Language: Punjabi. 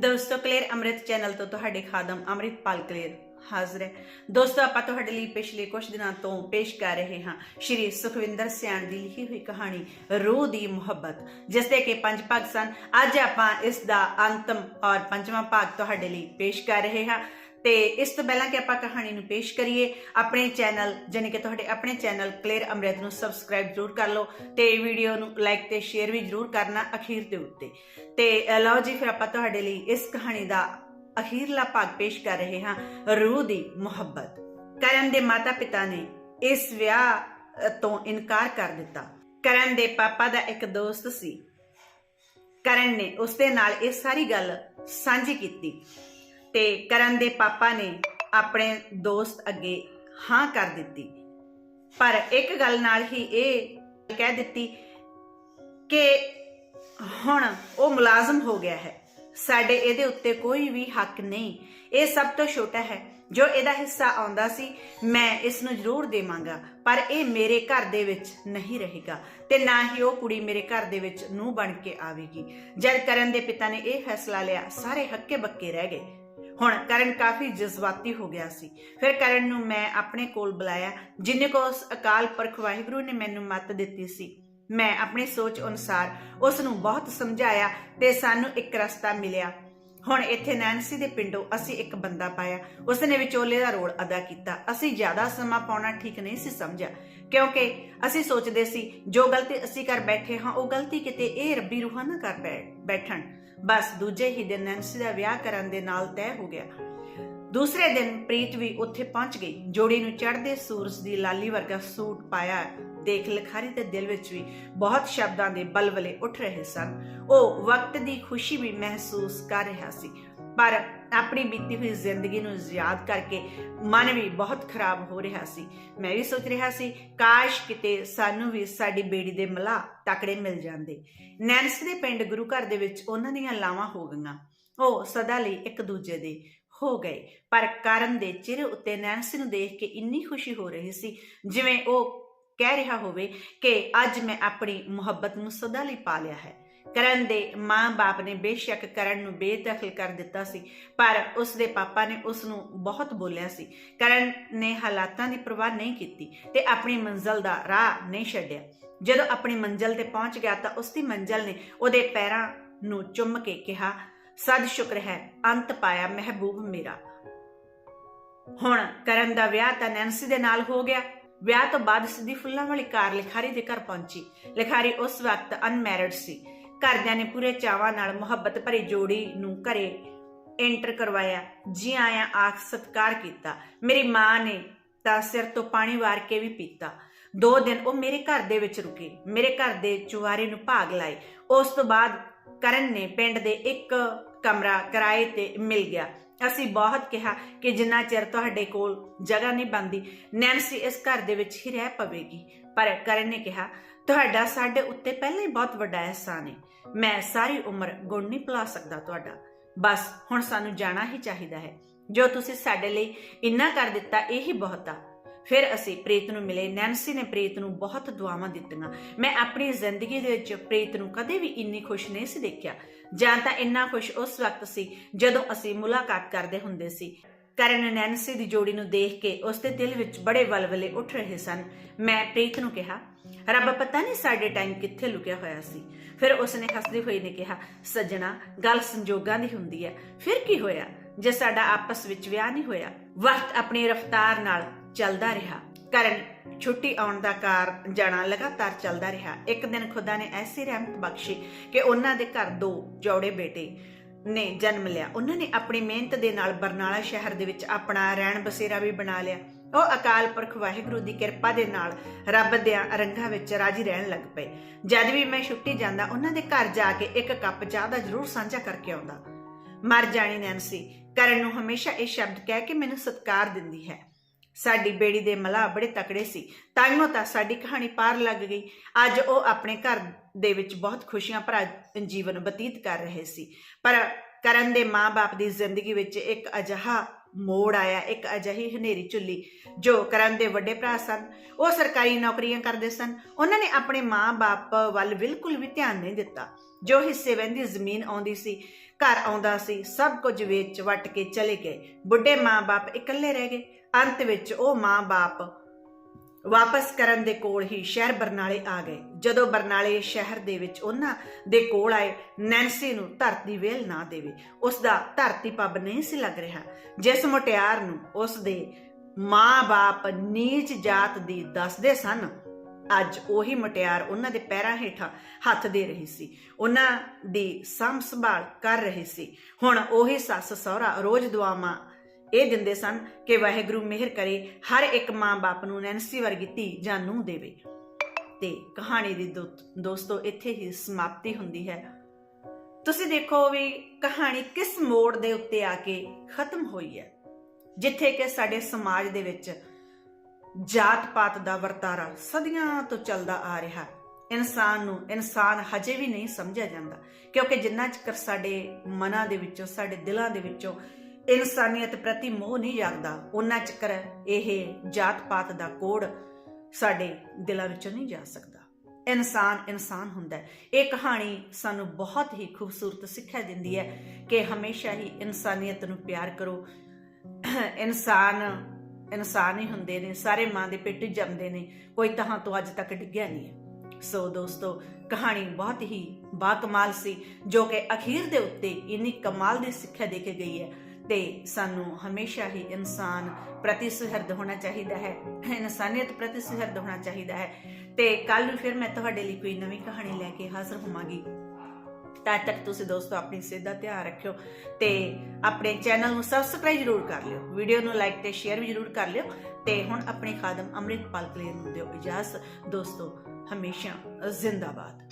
ਦੋਸਤੋ ਕਲੀਅਰ ਅੰਮ੍ਰਿਤ ਚੈਨਲ ਤੋਂ ਤੁਹਾਡੇ ਖਾਦਮ ਅੰਮ੍ਰਿਤਪਾਲ ਕਲੀਅਰ ਹਾਜ਼ਰ ਹੈ। ਦੋਸਤੋ, ਆਪਾਂ ਤੁਹਾਡੇ ਲਈ ਪਿਛਲੇ ਕੁਝ ਦਿਨਾਂ ਤੋਂ ਪੇਸ਼ ਕਰ ਰਹੇ ਹਾਂ ਸ਼੍ਰੀ ਸੁਖਵਿੰਦਰ ਸਿਆਣ ਦੀ ਲਿਖੀ ਹੋਈ ਕਹਾਣੀ, ਰੂਹ ਦੀ ਮੁਹੱਬਤ, ਜਿਸ ਦੇ ਕਿ ਪੰਜ ਭਾਗ ਸਨ। ਅੱਜ ਆਪਾਂ ਇਸ ਦਾ ਅੰਤਮ ਔਰ ਪੰਜਵਾਂ ਭਾਗ ਤੁਹਾਡੇ ਲਈ ਪੇਸ਼ ਕਰ ਰਹੇ ਹਾਂ। ਤੇ ਇਸ ਤੋਂ ਪਹਿਲਾਂ ਕਿ ਆਪਾਂ ਕਹਾਣੀ ਨੂੰ ਪੇਸ਼ ਕਰੀਏ, ਆਪਣੇ ਚੈਨਲ, ਜਾਣੀ ਕਿ ਤੁਹਾਡੇ ਆਪਣੇ ਚੈਨਲ ਕਲੀਅਰ ਅੰਮ੍ਰਿਤ ਨੂੰ ਸਬਸਕ੍ਰਾਈਬ ਜ਼ਰੂਰ ਕਰ ਲਓ ਤੇ ਵੀਡੀਓ ਨੂੰ ਲਾਈਕ ਤੇ ਸ਼ੇਅਰ ਵੀ ਜ਼ਰੂਰ ਕਰਨਾ ਅਖੀਰ ਦੇ ਉੱਤੇ। ਤੇ ਲਓ ਜੀ, ਫਿਰ ਆਪਾਂ ਤੁਹਾਡੇ ਲਈ ਇਸ ਕਹਾਣੀ ਦਾ ਅਖੀਰਲਾ ਭਾਗ ਪੇਸ਼ ਕਰ ਰਹੇ ਹਾਂ, ਰੂਹ ਦੀ ਮੁਹੱਬਤ। ਕਰਨ ਦੇ ਮਾਤਾ ਪਿਤਾ ਨੇ ਇਸ ਵਿਆਹ ਤੋਂ ਇਨਕਾਰ ਕਰ ਦਿੱਤਾ। ਕਰਨ ਦੇ ਪਾਪਾ ਦਾ ਇੱਕ ਦੋਸਤ ਸੀ। ਕਰਨ ਨੇ ਉਸ ਦੇ ਨਾਲ ਇਹ ਸਾਰੀ ਗੱਲ ਸਾਂਝੀ ਕੀਤੀ। ਤੇ ਕਰਨ ਦੇ ਪਾਪਾ ਨੇ ਆਪਣੇ ਦੋਸਤ ਅੱਗੇ ਹਾਂ ਕਰ ਦਿੱਤੀ। ਪਰ ਇੱਕ ਗੱਲ ਨਾਲ ਹੀ ਇਹ ਕਹਿ ਦਿੱਤੀ ਕਿ ਹੁਣ ਉਹ ਮੁਲਾਜ਼ਮ ਹੋ ਗਿਆ ਹੈ। ਸਾਡੇ ਇਹਦੇ ਉੱਤੇ ਕੋਈ ਵੀ ਹੱਕ ਨਹੀਂ। ਇਹ ਸਭ ਤੋਂ ਛੋਟਾ ਹੈ। ਜੋ ਇਹਦਾ ਹਿੱਸਾ ਆਉਂਦਾ ਸੀ, ਮੈਂ ਇਸ ਨੂੰ ਜ਼ਰੂਰ ਦੇਵਾਂਗਾ, ਪਰ ਇਹ ਮੇਰੇ ਘਰ ਦੇ ਵਿੱਚ ਨਹੀਂ ਰਹੇਗਾ ਤੇ ਨਾ ਹੀ ਉਹ ਕੁੜੀ ਮੇਰੇ ਘਰ ਦੇ ਵਿੱਚ ਨੂੰ ਬਣ ਕੇ ਆਵੇਗੀ। ਜਦ ਕਰਨ ਦੇ ਪਿਤਾ ਨੇ ਇਹ ਫੈਸਲਾ ਲਿਆ, ਸਾਰੇ ਹੱਕੇ ਬੱਕੇ ਰਹਿ ਗਏ। ਹੁਣ ਕਰਨ ਕਾਫੀ ਜਜ਼ਬਾਤੀ ਹੋ ਗਿਆ ਸੀ। ਫਿਰ ਕਰਨ ਨੂੰ ਮੈਂ ਆਪਣੇ ਕੋਲ ਬੁਲਾਇਆ, ਜਿੰਨੇ ਕੋ ਉਸ ਅਕਾਲ ਪੁਰਖ ਵਾਹਿਗੁਰੂ ਨੇ ਮੈਨੂੰ ਮੱਤ ਦਿੱਤੀ ਸੀ। ਮੈਂ ਆਪਣੀ ਸੋਚ ਅਨੁਸਾਰ ਉਸ ਨੂੰ ਬਹੁਤ ਸਮਝਾਇਆ ਤੇ ਸਾਨੂੰ ਇੱਕ ਰਸਤਾ ਮਿਲਿਆ। ਹੁਣ ਇੱਥੇ ਨੈਂਸੀ ਦੇ ਪਿੰਡੋਂ ਅਸੀਂ ਇੱਕ ਬੰਦਾ ਪਾਇਆ। ਉਸਨੇ ਵਿਚੋਲੇ ਦਾ ਰੋਲ ਅਦਾ ਕੀਤਾ। ਅਸੀਂ ਜ਼ਿਆਦਾ ਸਮਾਂ ਪਾਉਣਾ ਠੀਕ ਨਹੀਂ ਸੀ ਸਮਝਿਆ। ਕਿਉਂਕਿ ਅਸੀਂ ਸੋਚਦੇ ਸੀ, ਜੋ ਗਲਤੀ ਅਸੀਂ ਕਰ ਬੈਠੇ ਹਾਂ, ਉਹ ਗਲਤੀ ਕਿਤੇ ਇਹ ਰੱਬੀ ਰੂਹਾਂ ਨਾ ਕਰ ਬੈਠਣ। ਬਸ ਦੂਜੇ ਹੀ ਦਿਨ ਨੈਂਸੀ ਦਾ ਵਿਆਹ ਕਰਨ ਦੇ ਨਾਲ ਤੈਅ ਹੋ ਗਿਆ। ਦੂਸਰੇ ਦਿਨ ਪ੍ਰੀਤ ਵੀ ਉੱਥੇ ਪਹੁੰਚ ਗਈ। ਜੋੜੀ ਨੂੰ ਚੜ੍ਹਦੇ ਸੂਰਜ ਦੀ ਲਾਲੀ ਵਰਗਾ ਸੂਟ ਪਾਇਆ। ਦੇਖ ਲਖਾਰੀ ਦੇ ਦਿਲ ਵਿੱਚ ਵੀ ਬਹੁਤ ਸ਼ਬਦਾਂ ਦੇ ਬਲਬਲੇ ਉੱਠ ਰਹੇ ਸਨ। ਉਹ ਵਕਤ ਦੀ ਖੁਸ਼ੀ ਵੀ ਮਹਿਸੂਸ ਕਰ ਰਿਹਾ ਸੀ। ਪਰ ਆਪਣੀ ਬੀਤੀ ਹੋਈ ਜ਼ਿੰਦਗੀ ਨੂੰ ਯਾਦ ਕਰਕੇ ਮਨ ਵੀ ਬਹੁਤ ਖਰਾਬ ਹੋ ਰਿਹਾ ਸੀ। ਮੈਂ ਵੀ ਸੋਚ ਰਿਹਾ ਸੀ, ਕਾਸ਼ ਕਿਤੇ ਸਾਨੂੰ ਵੀ ਸਾਡੀ ਬੇੜੀ ਦੇ ਮਲਾ ਤਕੜੇ ਮਿਲ ਜਾਂਦੇ। ਨੈਨਸ ਦੇ ਪਿੰਡ ਗੁਰੂ ਘਰ ਦੇ ਵਿੱਚ ਉਹਨਾਂ ਦੀਆਂ ਲਾਵਾਂ ਹੋ ਗਈਆਂ। ਉਹ ਸਦਾ ਲਈ ਇੱਕ ਦੂਜੇ ਦੇ ਹੋ ਗਏ। ਪਰ ਕਰਨ ਦੇ ਚਿਹਰੇ ਉੱਤੇ ਨੈਨਸ ਨੂੰ ਦੇਖ ਕੇ ਇੰਨੀ ਖੁਸ਼ੀ ਹੋ ਰਹੀ ਸੀ, ਜਿਵੇਂ ਉਹ ਕਹਿ ਰਿਹਾ ਹੋਵੇ ਕਿ ਅੱਜ ਮੈਂ ਆਪਣੀ ਮੁਹੱਬਤ ਨੂੰ ਸਦਾ ਲਈ ਪਾ ਲਿਆ ਹੈ। ਕਰਨ ਦੇ ਮਾਂ-ਬਾਪ ਨੇ ਬੇਸ਼ੱਕ ਕਰਨ ਨੂੰ ਬੇਦਖਲ ਕਰ ਦਿੱਤਾ ਸੀ, ਪਰ ਉਸ ਦੇ ਪਾਪਾ ਨੇ ਉਸ ਨੂੰ ਬਹੁਤ ਬੋਲਿਆ ਸੀ। ਕਰਨ ਨੇ ਹਾਲਾਤਾਂ ਦੀ ਪਰਵਾਹ ਨਹੀਂ ਕੀਤੀ ਤੇ ਆਪਣੀ ਮੰਜ਼ਲ ਦਾ ਰਾਹ ਨਹੀਂ ਛੱਡਿਆ। ਜਦੋਂ ਆਪਣੀ ਮੰਜ਼ਲ ਤੇ ਪਹੁੰਚ ਗਿਆ ਤਾਂ ਉਸ ਦੀ ਮੰਜ਼ਲ ਨੇ ਉਹਦੇ ਪੈਰਾਂ ਨੂੰ ਚੁੰਮ ਕੇ ਕਿਹਾ, ਸਦ ਸ਼ੁਕਰ ਹੈ, ਅੰਤ ਪਾਇਆ ਮਹਿਬੂਬ ਮੇਰਾ। ਹੁਣ ਕਰਨ ਦਾ ਵਿਆਹ ਤਾਂ ਨੈਂਸੀ ਦੇ ਨਾਲ ਹੋ ਗਿਆ। ਵਿਆਹ ਤੋਂ ਬਾਅਦ ਸਿੱਧੀ ਫੁੱਲਾਂ ਵਾਲੀ ਕਾਰ ਲਿਖਾਰੀ ਦੇ ਘਰ ਪਹੁੰਚੀ। ਲਿਖਾਰੀ ਉਸ ਵਕਤ ਅਨਮੈਰਿਡ ਸੀ। ਘਰਦਿਆਂ ਨੇ ਪੂਰੇ ਚਾਵਾਂ ਨਾਲ ਮੁਹੱਬਤ ਭਰੀ ਜੋੜੀ ਨੂੰ ਘਰੇ ਐਂਟਰ ਕਰਵਾਇਆ। ਜੀ ਆਇਆਂ ਆਖ ਸਤਕਾਰ ਕੀਤਾ। ਮੇਰੀ ਮਾਂ ਨੇ ਤਾਂ ਸਿਰ ਤੋਂ ਪਾਣੀ ਵਾਰ ਕੇ ਵੀ ਪੀਤਾ। ਦੋ ਦਿਨ ਉਹ ਮੇਰੇ ਘਰ ਦੇ ਵਿੱਚ ਰੁਕੇ। ਮੇਰੇ ਘਰ ਦੇ ਚੁਵਾਰੇ ਨੂੰ ਭਾਗ ਲਾਏ। ਉਸ ਤੋਂ ਬਾਅਦ ਕਰਨ ਨੇ ਪਿੰਡ ਦੇ ਇੱਕ ਕਮਰਾ ਕਿਰਾਏ ਤੇ ਮਿਲ ਗਿਆ। ਅਸੀਂ ਬਹੁਤ ਕਿਹਾ ਕਿ ਜਿੰਨਾ ਚਿਰ ਤੁਹਾਡੇ ਕੋਲ ਜਗ੍ਹਾ ਨਹੀਂ ਬਣਦੀ ਨੈਂਸੀ ਇਸ ਘਰ ਦੇ ਵਿੱਚ ਹੀ ਰਹਿ ਪਵੇਗੀ। ਪਰ ਕਰਨ ਨੇ ਕਿਹਾ, ਤੁਹਾਡਾ ਸਾਡੇ ਉੱਤੇ ਪਹਿਲਾਂ ਹੀ ਬਹੁਤ ਵੱਡਾ ਅਹਿਸਾਨ ਹੈ ਮੈਂ ਸਾਰੀ ਉਮਰ ਗੁਣ ਨਹੀਂ ਭੁਲਾ ਸਕਦਾ ਤੁਹਾਡਾ। ਬਸ ਹੁਣ ਸਾਨੂੰ ਜਾਣਾ ਹੀ ਚਾਹੀਦਾ ਹੈ। ਜੋ ਤੁਸੀਂ ਸਾਡੇ ਲਈ ਇੰਨਾ ਕਰ ਦਿੱਤਾ, ਇਹ ਹੀ ਬਹੁਤ ਆ। ਫਿਰ ਅਸੀਂ ਪ੍ਰੀਤ ਨੂੰ ਮਿਲੇ ਨੈਂਸੀ ਨੇ ਪ੍ਰੀਤ ਨੂੰ ਬਹੁਤ ਦੁਆਵਾਂ ਦਿੱਤੀਆਂ। ਮੈਂ ਆਪਣੀ ਜ਼ਿੰਦਗੀ ਦੇ ਵਿੱਚ ਪ੍ਰੀਤ ਨੂੰ ਕਦੇ ਵੀ ਇੰਨੀ ਖੁਸ਼ ਨਹੀਂ ਸੀ ਦੇਖਿਆ। ਜਾਂ ਤਾਂ ਇੰਨਾ ਖੁਸ਼ ਉਸ ਵਕਤ ਸੀ ਜਦੋਂ ਅਸੀਂ ਮੁਲਾਕਾਤ ਕਰਦੇ ਹੁੰਦੇ ਸੀ। ਕਰਨ ਨੈਂਸੀ ਦੀ ਜੋੜੀ ਨੂੰ ਦੇਖ ਕੇ ਉਸ ਦੇ ਦਿਲ ਵਿੱਚ ਬੜੇ ਵਲਵਲੇ ਉੱਠ ਰਹੇ ਸਨ। ਮੈਂ ਪ੍ਰੀਤ ਨੂੰ ਕਿਹਾ, ਰੱਬ ਪਤਾ ਨਹੀਂ ਸਾਡੇ ਟਾਈਮ ਕਿੱਥੇ ਲੁਕਿਆ ਹੋਇਆ ਸੀ। ਫਿਰ ਉਸਨੇ ਹੱਸਦੀ ਹੋਈ ਨੇ ਕਿਹਾ, ਸੱਜਣਾ, ਗੱਲ ਸੰਜੋਗਾਂ ਦੀ ਹੁੰਦੀ ਹੈ। ਫਿਰ ਕੀ ਹੋਇਆ? ਜੇ ਸਾਡਾ ਆਪਸ ਵਿੱਚ ਵਿਆਹ ਨਹੀਂ ਹੋਇਆ, ਵਕਤ ਆਪਣੀ ਰਫ਼ਤਾਰ ਨਾਲ ਚੱਲਦਾ ਰਿਹਾ। ਕਰਨ ਛੁੱਟੀ ਆਉਣ ਦਾ ਕਾਰ ਜਾਣਾ ਲਗਾਤਾਰ ਚੱਲਦਾ ਰਿਹਾ। ਇੱਕ ਦਿਨ ਖੁਦਾ ਨੇ ਐਸੀ ਰਹਿਮਤ ਬਖਸ਼ੀ ਕਿ ਉਹਨਾਂ ਦੇ ਘਰ ਦੋ ਜੋੜੇ ਬੇਟੇ ਨੇ ਜਨਮ ਲਿਆ। ਉਹਨਾਂ ਨੇ ਆਪਣੀ ਮਿਹਨਤ ਦੇ ਨਾਲ ਬਰਨਾਲਾ ਸ਼ਹਿਰ ਦੇ ਵਿੱਚ ਆਪਣਾ ਰਹਿਣ ਬਸੇਰਾ ਵੀ ਬਣਾ ਲਿਆ। ਉਹ ਅਕਾਲ ਪੁਰਖ ਵਾਹਿਗੁਰੂ ਦੀ ਕਿਰਪਾ ਦੇ ਨਾਲ ਰੱਬ ਦੇ ਰੰਗਾਂ ਵਿੱਚ ਰਾਜੀ ਰਹਿਣ ਲੱਗ ਪਏ। ਜਦ ਵੀ ਮੈਂ ਛੁੱਟੀ ਜਾਂਦਾ, ਉਹਨਾਂ ਦੇ ਘਰ ਜਾ ਕੇ ਇੱਕ ਕੱਪ ਚਾਹ ਦਾ ਜ਼ਰੂਰ ਸਾਂਝਾ ਕਰਕੇ ਆਉਂਦਾ। ਮਰ ਜਾਣੀ ਨੈਂਸੀ ਕਰਨ ਨੂੰ ਹਮੇਸ਼ਾ ਇਹ ਸ਼ਬਦ ਕਹਿ ਕੇ ਮੈਨੂੰ ਸਤਿਕਾਰ ਦਿੰਦੀ ਹੈ। ਸਾਡੀ ਬੇੜੀ ਦੇ ਮਲਾ ਬੜੇ ਤਕੜੇ ਸੀ। ਤਾਈਓ ਤਾਂ ਸਾਡੀ ਕਹਾਣੀ ਪਾਰ ਲੱਗ ਗਈ। ਅੱਜ ਉਹ ਆਪਣੇ ਘਰ ਦੇ ਵਿੱਚ ਬਹੁਤ ਖੁਸ਼ੀਆਂ ਭਰਾ ਜੀਵਨ ਬਤੀਤ ਕਰ ਰਹੇ ਸੀ। ਪਰ ਕਰਨ ਦੇ ਮਾਂ-ਬਾਪ ਦੀ ਜ਼ਿੰਦਗੀ ਵਿੱਚ ਇੱਕ ਅਜਿਹਾ ਮੋੜ ਆਇਆ, ਇੱਕ ਅਜਿਹੀ ਹਨੇਰੀ ਝੁੱਲੀ ਜੋ ਕਰਨ ਦੇ ਵੱਡੇ ਭਰਾ ਸਨ। ਉਹ ਸਰਕਾਰੀ ਨੌਕਰੀਆਂ ਕਰਦੇ ਸਨ। ਉਹਨਾਂ ਨੇ ਆਪਣੇ ਮਾਂ-ਬਾਪ ਵੱਲ ਬਿਲਕੁਲ ਵੀ ਧਿਆਨ ਨਹੀਂ ਦਿੱਤਾ। ਜੋ ਹਿੱਸੇ ਵਹਿੰਦੀ ਜ਼ਮੀਨ ਆਉਂਦੀ ਸੀ, ਘਰ ਆਉਂਦਾ ਸੀ, ਸਭ ਕੁਝ ਵੇਚ ਵਟ ਕੇ ਚਲੇ ਗਏ। ਬੁੱਢੇ ਮਾਂ-ਬਾਪ ਇਕੱਲੇ ਰਹਿ ਗਏ। ਅੰਤ ਵਿੱਚ ਉਹ ਮਾਂ-ਬਾਪ ਵਾਪਸ ਕਰਨ ਦੇ ਕੋਲ ਹੀ ਸ਼ਹਿਰ ਬਰਨਾਲੇ ਆ ਗਏ। ਜਦੋਂ ਬਰਨਾਲੇ ਸ਼ਹਿਰ ਦੇ ਵਿੱਚ ਉਹਨਾਂ ਦੇ ਕੋਲ ਆਏ ਨੈਂਸੀ ਨੂੰ ਧਰਤੀ ਵੇਲ ਨਾ ਦੇਵੇ। ਉਸ ਦਾ ਧਰਤੀ ਪੱਬ ਨਹੀਂ ਸੀ ਲੱਗ ਰਿਹਾ। ਜਿਸ ਮੁਟਿਆਰ ਨੂੰ ਉਸ ਦੇ ਮਾਂ-ਬਾਪ ਨੀਚ ਜਾਤ ਦੀ ਦੱਸਦੇ ਸਨ ਅੱਜ ਉਹੀ ਮੁਟਿਆਰ ਉਹਨਾਂ ਦੇ ਪੈਰਾਂ ਹੇਠਾਂ ਹੱਥ ਦੇ ਰਹੀ ਸੀ। ਉਹਨਾਂ ਦੀ ਸਾਂਭ ਸੰਭਾਲ ਕਰ ਰਹੀ ਸੀ। ਹੁਣ ਉਹੀ ਸੱਸ ਸਹੁਰਾ ਰੋਜ਼ ਦੁਆਵਾਂ ਇਹ ਦਿੰਦੇ ਸਨ ਕਿ ਵਾਹਿਗੁਰੂ ਮਿਹਰ ਕਰੇ, ਹਰ ਇੱਕ ਮਾਂ-ਬਾਪ ਨੂੰ ਨੈਨਸੀ ਵਰਗੀ ਧੀ ਜਾਂ ਨੂੰਹ ਦੇਵੇ। ਤੇ ਕਹਾਣੀ ਦੀ ਦੋ- ਦੋਸਤੋ, ਇੱਥੇ ਹੀ ਸਮਾਪਤੀ ਹੁੰਦੀ ਹੈ। ਤੁਸੀਂ ਦੇਖੋ ਵੀ ਕਹਾਣੀ ਕਿਸ ਮੋੜ ਦੇ ਉੱਤੇ ਆ ਕੇ ਖਤਮ ਹੋਈ ਹੈ, ਜਿੱਥੇ ਕਿ ਸਾਡੇ ਸਮਾਜ ਦੇ ਵਿੱਚ ਜਾਤ ਪਾਤ ਦਾ ਵਰਤਾਰਾ ਸਦੀਆਂ ਤੋਂ ਚੱਲਦਾ ਆ ਰਿਹਾ। ਇਨਸਾਨ ਨੂੰ ਇਨਸਾਨ ਹਜੇ ਵੀ ਨਹੀਂ ਸਮਝਿਆ ਜਾਂਦਾ, ਕਿਉਂਕਿ ਜਿੰਨਾ ਚਿਰ ਸਾਡੇ ਮਨਾਂ ਦੇ ਵਿੱਚੋਂ, ਸਾਡੇ ਦਿਲਾਂ ਦੇ ਵਿੱਚੋਂ ਇਨਸਾਨੀਅਤ ਪ੍ਰਤੀ ਮੋਹ ਨਹੀਂ ਜਾਗਦਾ ਉਹਨਾਂ ਚਿਰ ਇਹ ਜਾਤ ਪਾਤ ਦਾ ਕੋੜ ਸਾਡੇ ਦਿਲਾਂ ਵਿੱਚੋਂ ਨਹੀਂ ਜਾ ਸਕਦਾ। ਇਨਸਾਨ ਇਨਸਾਨ ਹੁੰਦਾ ਹੈ। ਇਹ ਕਹਾਣੀ ਸਾਨੂੰ ਬਹੁਤ ਹੀ ਖੂਬਸੂਰਤ ਸਿੱਖਿਆ ਦਿੰਦੀ ਹੈ ਕਿ ਹਮੇਸ਼ਾ ਹੀ ਇਨਸਾਨੀਅਤ ਨੂੰ ਪਿਆਰ ਕਰੋ। ਇਨਸਾਨ ਇਨਸਾਨ ਹੀ ਹੁੰਦੇ ਨੇ, ਸਾਰੇ ਮਾਂ ਦੇ ਪੇਟ ਜੰਮਦੇ ਨੇ, ਕੋਈ ਤਹਾਂ ਤੋਂ ਅੱਜ ਤੱਕ ਡਿੱਗਿਆ ਨਹੀਂ ਹੈ। ਸੋ ਦੋਸਤੋ, ਕਹਾਣੀ ਬਹੁਤ ਹੀ ਬਾਕਮਾਲ ਸੀ, ਜੋ ਕਿ ਅਖੀਰ ਦੇ ਉੱਤੇ ਇੰਨੀ ਕਮਾਲ ਦੀ ਸਿੱਖਿਆ ਦੇ ਕੇ ਗਈ ਹੈ। ਤੇ ਸਾਨੂੰ ਹਮੇਸ਼ਾ ਹੀ ਇਨਸਾਨ ਪ੍ਰਤੀ ਸੁਹਿਰਦ ਹੋਣਾ ਚਾਹੀਦਾ ਹੈ, ਇਨਸਾਨੀਅਤ ਪ੍ਰਤੀ ਸੁਹਿਰਦ ਹੋਣਾ ਚਾਹੀਦਾ ਹੈ। ਤੇ ਕੱਲ ਨੂੰ ਫਿਰ ਮੈਂ ਤੁਹਾਡੇ ਲਈ ਕੋਈ ਨਵੀਂ ਕਹਾਣੀ ਲੈ ਕੇ ਹਾਜ਼ਰ ਹੋਵਾਂਗੀ। ਤਦ ਤੱਕ ਤੁਸੀਂ ਦੋਸਤੋ ਆਪਣੀ ਸਿਹਤ ਦਾ ਧਿਆਨ ਰੱਖਿਓ ਤੇ ਆਪਣੇ ਚੈਨਲ ਨੂੰ ਸਬਸਕ੍ਰਾਈਬ ਜ਼ਰੂਰ ਕਰ ਲਿਓ। ਵੀਡੀਓ ਨੂੰ ਲਾਈਕ ਤੇ ਸ਼ੇਅਰ ਵੀ ਜ਼ਰੂਰ ਕਰ ਲਿਓ ਤੇ ਹੁਣ ਆਪਣੇ ਖਾਦਮ ਅੰਮ੍ਰਿਤਪਾਲ ਕਲੀਰ ਨੂੰ ਦਿਓ ਇਜਾਜ਼ਤ। ਦੋਸਤੋ, ਹਮੇਸ਼ਾ ਜ਼ਿੰਦਾਬਾਦ।